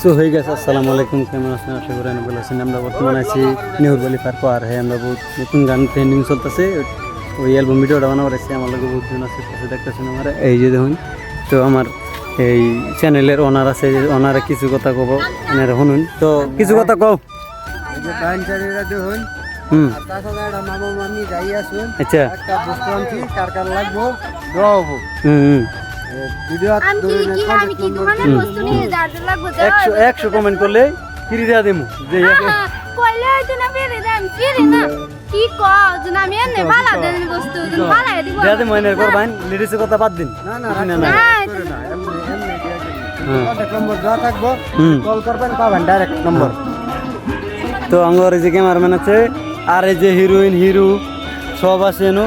So হয়ে গেছে আসসালামু আলাইকুম কেমন আছেন? আশা করি ভালো আছেন। আমরা বর্তমানে আছি নেহরবালি পার্ক পার হ্যাঁ আমরা বহুত নতুন গান ট্রেন্ডিং চলতেছে। ওই অ্যালবাম ভিডিওটা বানাবার আছে। আমার লোক বহুত জন আছে পাশে দেখতেছেন আমার। এই যে দেখুন তো আমার এই চ্যানেলের ওনার আছে ওনারা কিছু কথা কব এনারা শুনুন। তো কিছু কথা কও। দেখুন হুম। আর আচ্ছা। একটা লাগবো হুম। তো একশো একশো কমেন্ট করলে ফিরি দেওয়া দেবো যে আহা, কইলে হয়তো না ফিরে দেন ফিরে না। কি কও যে আমি এনে বালা দেন বস্তু যে বালা দিব। দেওয়া দেবো এনে করবেন লেডিসের কথা বাদ দিন। না না না, না না। না, করে না এমনি এমনি দিয়ে দিন। হ্যাঁ। কন্টাক্ট নম্বর দেওয়া থাকব কল করবেন পাবেন ডাইরেক্ট নম্বর তো আমার এই যে ক্যামেরাম্যান আছে আর এই যে হিরোইন হিরো সব আছে এনো।